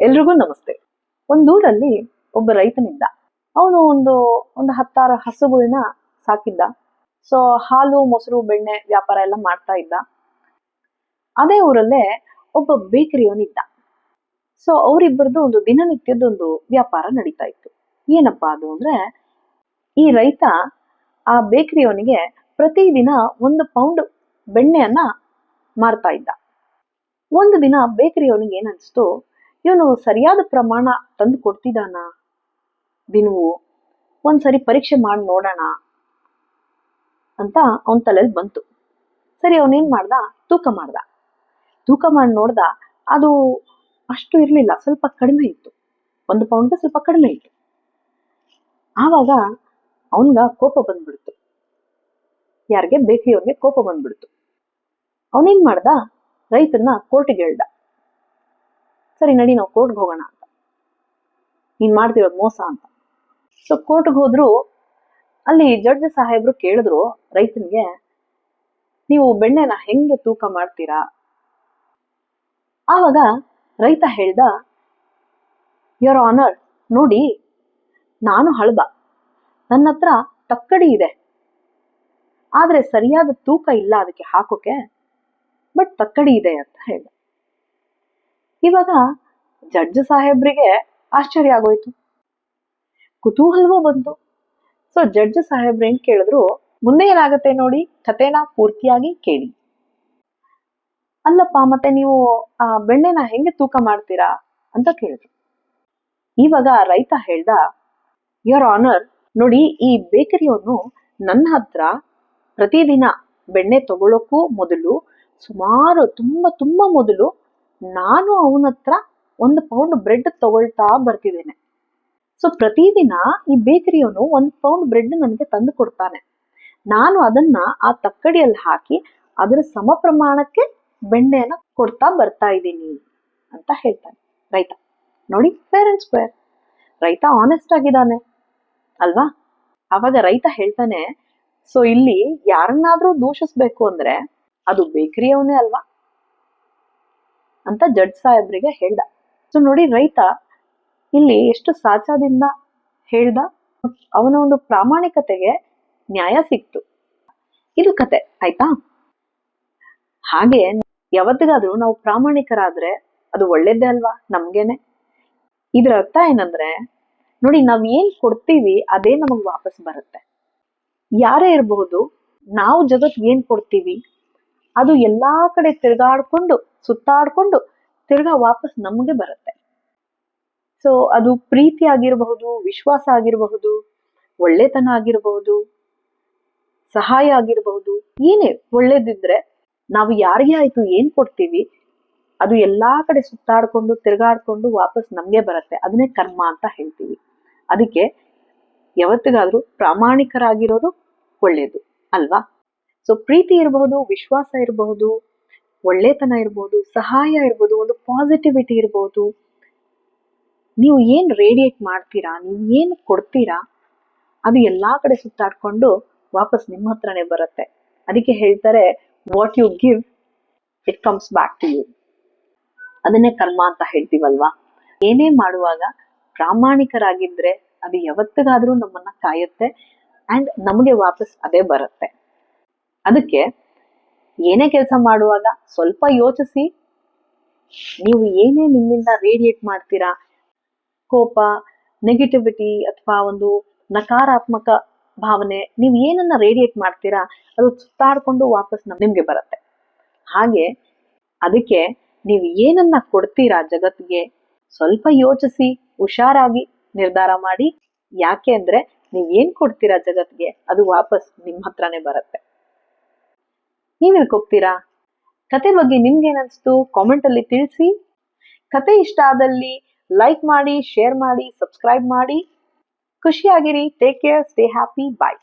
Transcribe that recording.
ಎಲ್ರಿಗೂ ನಮಸ್ತೆ. ಒಂದೂರಲ್ಲಿ ಒಬ್ಬ ರೈತನಿದ್ದ. ಅವನು ಒಂದು ಒಂದು ಹತ್ತಾರು ಹಸುಗಳನ್ನ ಸಾಕಿದ್ದ. ಸೊ ಹಾಲು, ಮೊಸರು, ಬೆಣ್ಣೆ ವ್ಯಾಪಾರ ಎಲ್ಲ ಮಾಡ್ತಾ ಇದ್ದ. ಅದೇ ಊರಲ್ಲೇ ಒಬ್ಬ ಬೇಕರಿಯವನಿದ್ದ. ಸೊ ಅವರಿಬ್ಬರದ್ದು ಒಂದು ದಿನನಿತ್ಯದ ಒಂದು ವ್ಯಾಪಾರ ನಡೀತಾ ಇತ್ತು. ಏನಪ್ಪಾ ಅದು ಅಂದ್ರೆ, ಈ ರೈತ ಆ ಬೇಕರಿಯವನಿಗೆ ಪ್ರತಿದಿನ ಒಂದು ಪೌಂಡ್ ಬೆಣ್ಣೆಯನ್ನ ಮಾರ್ತಾ ಇದ್ದ. ಒಂದು ದಿನ ಬೇಕರಿಯವನಿಗೆ ಏನನ್ಸ್ತು ಇವನು ಸರಿಯಾದ ಪ್ರಮಾಣ ತಂದು ಕೊಡ್ತಿದ್ದಾನ? ದಿನವೂ ಒಂದ್ಸರಿ ಪರೀಕ್ಷೆ ಮಾಡಿ ನೋಡೋಣ ಅಂತ ಅವನ ತಲೆಯಲ್ಲಿ ಬಂತು. ಸರಿ ಅವನೇನ್ ಮಾಡ್ದ? ತೂಕ ಮಾಡ್ದ. ತೂಕ ಮಾಡಿ ನೋಡ್ದ, ಅದು ಅಷ್ಟು ಇರಲಿಲ್ಲ, ಸ್ವಲ್ಪ ಕಡಿಮೆ ಇತ್ತು. ಒಂದು ಪೌಂಡ್ಗೆ ಸ್ವಲ್ಪ ಕಡಿಮೆ ಇತ್ತು. ಆವಾಗ ಅವನ್ಗ ಕೋಪ ಬಂದ್ಬಿಡ್ತು. ಯಾರಿಗೆ? ಬೇಕರಿಯವ್ರಿಗೆ ಕೋಪ ಬಂದ್ಬಿಡ್ತು. ಅವನೇನ್ ಮಾಡ್ದ? ರೈತನ ಕೋರ್ಟಿಗೆ ಹೇಳ್ದ ಸರಿ, ನಡಿ, ನಾವು ಕೋರ್ಟ್ಗೆ ಹೋಗೋಣ ಅಂತ. ನೀನ್ ಮಾಡ್ತಿರೋದು ಮೋಸ ಅಂತ. ಸೊ ಕೋರ್ಟ್ಗೆ ಹೋದ್ರು, ಅಲ್ಲಿ ಜಡ್ಜ್ ಸಾಹೇಬ್ರು ಕೇಳಿದ್ರು ರೈತನಿಗೆ, ನೀವು ಬೆಣ್ಣೆನ ಹೆಂಗೆ ತೂಕ ಮಾಡ್ತೀರಾ? ಆವಾಗ ರೈತ ಹೇಳ್ದ ಯುವರ್ ಆನರ್ ನೋಡಿ, ನಾನು ಹಳಬ. ನನ್ನ ಹತ್ರ ತಕ್ಕಡಿ ಇದೆ. ಆದರೆ ಸರಿಯಾದ ತೂಕ ಇಲ್ಲ ಅದಕ್ಕೆ ಹಾಕೋಕೆ ಬಟ್ ತಕ್ಕಡಿ ಇದೆ ಅಂತ ಹೇಳ್ದ. ಇವಾಗ ಜಡ್ಜ್ ಸಾಹೇಬ್ರಿಗೆ ಆಶ್ಚರ್ಯ ಆಗೋಯ್ತು. ಕುತೂಹಲವೂ ಬಂತು. ಸೊ ಜಡ್ಜ್ ಸಾಹೇಬ್ರು ಏನ್ ಕೇಳಿದ್ರು, ಮುಂದೆ ಏನಾಗುತ್ತೆ ನೋಡಿ, ಕಥೆನ ಪೂರ್ತಿಯಾಗಿ ಕೇಳಿ. ಅಲ್ಲಪ್ಪ, ಮತ್ತೆ ನೀವು ಆ ಬೆಣ್ಣೆನ ಹೆಂಗೆ ತೂಕ ಮಾಡ್ತೀರಾ? ಅಂತ ಕೇಳಿದ್ರು. ಇವಾಗ ರೈತ ಹೇಳ್ದ ಯುವರ್ ಆನರ್ ನೋಡಿ, ಈ ಬೇಕರಿಯವನು ನನ್ನ ಹತ್ರ ಪ್ರತಿದಿನ ಬೆಣ್ಣೆ ತಗೊಳ್ಳೋಕ್ಕೂ ಮೊದಲು, ಸುಮಾರು, ತುಂಬಾ ತುಂಬಾ ಮೊದಲು ನಾನು ಅವನ ಹತ್ರ ಒಂದು ಪೌಂಡ್ ಬ್ರೆಡ್ ತಗೊಳ್ತಾ ಬರ್ತಿದ್ದೇನೆ. ಸೊ ಪ್ರತಿದಿನ ಈ ಬೇಕರಿಯವನು ಒಂದು ಪೌಂಡ್ ಬ್ರೆಡ್ ನನಗೆ ತಂದು ಕೊಡ್ತಾನೆ. ನಾನು ಅದನ್ನ ಆ ತಕ್ಕಡಿಯಲ್ಲಿ ಹಾಕಿ ಅದರ ಸಮ ಪ್ರಮಾಣಕ್ಕೆ ಬೆಣ್ಣೆಯನ್ನ ಕೊಡ್ತಾ ಬರ್ತಾ ಇದ್ದೀನಿ ಅಂತ ಹೇಳ್ತಾನೆ. ರೈತ. ನೋಡಿ ಫೇರ್ ಅಂಡ್ ಸ್ಕ್ವೇರ್ ರೈತ ಆನೆಸ್ಟ್ ಆಗಿದ್ದಾನೆ. ಅಲ್ವಾ? ಅವಾಗ ರೈತ ಹೇಳ್ತಾನೆ ಸೊ ಇಲ್ಲಿ ಯಾರನ್ನಾದ್ರೂ ದೂಷಿಸ್ಬೇಕು ಅಂದ್ರೆ ಅದು ಬೇಕರಿಯವನೇ ಅಲ್ವಾ? ಅಂತ ಜಡ್ಜ್ ಸಾಹೇಬ್ರಿಗೆ ಹೇಳ್ದ. ಸೊ ನೋಡಿ ರೈತ ಇಲ್ಲಿ ಎಷ್ಟು ಸಾಚಾದಿಂದ ಹೇಳ್ದ. ಅವನ ಒಂದು ಪ್ರಾಮಾಣಿಕತೆಗೆ ನ್ಯಾಯ ಸಿಕ್ತು. ಇದು ಕತೆ, ಆಯ್ತಾ? ಹಾಗೆ ಯಾವತ್ತಿಗಾದ್ರೂ ನಾವು ಪ್ರಾಮಾಣಿಕರಾದ್ರೆ ಅದು ಒಳ್ಳೇದೇ ಅಲ್ವಾ ನಮ್ಗೇನೆ? ಇದ್ರ ಅರ್ಥ ಏನಂದ್ರೆ, ನೋಡಿ ನಾವ್ ಏನ್ ಕೊಡ್ತೀವಿ ಅದೇ ನಮಗ್ ವಾಪಸ್ ಬರುತ್ತೆ. ಯಾರೇ ಇರಬಹುದು, ನಾವು ಜಗತ್ ಏನ್ ಕೊಡ್ತೀವಿ, ಅದು ಎಲ್ಲಾ ಕಡೆ ತಿರ್ಗಾಡ್ಕೊಂಡು ಸುತ್ತಾಡ್ಕೊಂಡು ತಿರ್ಗಾ ವಾಪಸ್ ನಮಗೆ ಬರುತ್ತೆ. ಸೊ ಅದು ಪ್ರೀತಿ ಆಗಿರಬಹುದು, ವಿಶ್ವಾಸ ಆಗಿರಬಹುದು, ಒಳ್ಳೆತನ ಆಗಿರಬಹುದು, ಸಹಾಯ ಆಗಿರಬಹುದು, ಏನೇ ಒಳ್ಳೇದಿದ್ರೆ ನಾವು ಯಾರಿಗೆ ಆಯ್ತು ಏನ್ ಕೊಡ್ತೀವಿ, ಅದು ಎಲ್ಲಾ ಕಡೆ ಸುತ್ತಾಡ್ಕೊಂಡು, ತಿರ್ಗಾಡ್ಕೊಂಡು ವಾಪಸ್ ನಮ್ಗೆ ಬರುತ್ತೆ. ಅದನ್ನೇ ಕರ್ಮ ಅಂತ ಹೇಳ್ತೀವಿ. ಅದಕ್ಕೆ ಯಾವತ್ತಿಗಾದ್ರೂ ಪ್ರಾಮಾಣಿಕರಾಗಿರೋದು ಒಳ್ಳೇದು, ಅಲ್ವಾ? ಸೊ ಪ್ರೀತಿ ಇರಬಹುದು, ವಿಶ್ವಾಸ ಇರಬಹುದು ಒಳ್ಳೆತನ ಇರ್ಬೋದು, ಸಹಾಯ ಇರ್ಬೋದು, ಒಂದು ಪಾಸಿಟಿವಿಟಿ ಇರ್ಬೋದು. ನೀವು ಏನು ರೇಡಿಯೇಟ್ ಮಾಡ್ತೀರಾ, ನೀವು ಏನು ಕೊಡ್ತೀರಾ, ಅದು ಎಲ್ಲ ಕಡೆ ಸುತ್ತಾಡ್ಕೊಂಡು ವಾಪಸ್ ನಿಮ್ಮ ಹತ್ರನೇ ಬರುತ್ತೆ. ಅದಕ್ಕೆ ಹೇಳ್ತಾರೆ what you give it comes back to you ಅದನ್ನೇ ಕರ್ಮ ಅಂತ ಹೇಳ್ತೀವಲ್ವಾ? ಏನೇ ಮಾಡುವಾಗ ಪ್ರಾಮಾಣಿಕರಾಗಿದ್ರೆ ಅದು ಯಾವತ್ತಿಗಾದ್ರೂ ನಮ್ಮನ್ನ ಕಾಯುತ್ತೆ ಅಂಡ್ ನಮಗೆ ವಾಪಸ್ ಅದೇ ಬರುತ್ತೆ. ಅದಕ್ಕೆ ಏನೇ ಕೆಲಸ ಮಾಡುವಾಗ ಸ್ವಲ್ಪ ಯೋಚಿಸಿ. ನೀವು ಏನೇ ನಿಮ್ಮಿಂದ ರೇಡಿಯೇಟ್ ಮಾಡ್ತೀರಾ? ಕೋಪ ನೆಗೆಟಿವಿಟಿ ಅಥವಾ ಒಂದು ನಕಾರಾತ್ಮಕ ಭಾವನೆ, ನೀವು ಏನನ್ನ ರೇಡಿಯೇಟ್ ಮಾಡ್ತೀರಾ? ಅದು ಸುತ್ತಾಡ್ಕೊಂಡು ವಾಪಸ್ ನಮ್- ನಿಮ್ಗೆ ಬರುತ್ತೆ. ಹಾಗೆ ಅದಕ್ಕೆ ನೀವು ಏನನ್ನ ಕೊಡ್ತೀರಾ ಜಗತ್ತಿಗೆ? ಸ್ವಲ್ಪ ಯೋಚಿಸಿ, ಹುಷಾರಾಗಿ ನಿರ್ಧಾರ ಮಾಡಿ. ಯಾಕೆ ಅಂದ್ರೆ ನೀವ್ ಏನ್ ಕೊಡ್ತೀರಾ ಜಗತ್ಗೆ ಅದು ವಾಪಸ್ ನಿಮ್ಮ ಹತ್ರನೇ ಬರುತ್ತೆ. ನೀವ್ ಇದಕ್ಕೆ ಹೋಗ್ತೀರಾ? ಕತೆ ಬಗ್ಗೆ ನಿಮ್ಗೆ ಏನಿಸ್ತು? ಕಾಮೆಂಟ್ ಅಲ್ಲಿ ತಿಳಿಸಿ. ಕತೆ ಇಷ್ಟ ಆದಲ್ಲಿ ಲೈಕ್ ಮಾಡಿ ಶೇರ್ ಮಾಡಿ ಸಬ್ಸ್ಕ್ರೈಬ್ ಮಾಡಿ. ಖುಷಿಯಾಗಿರಿ. Take care stay happy bye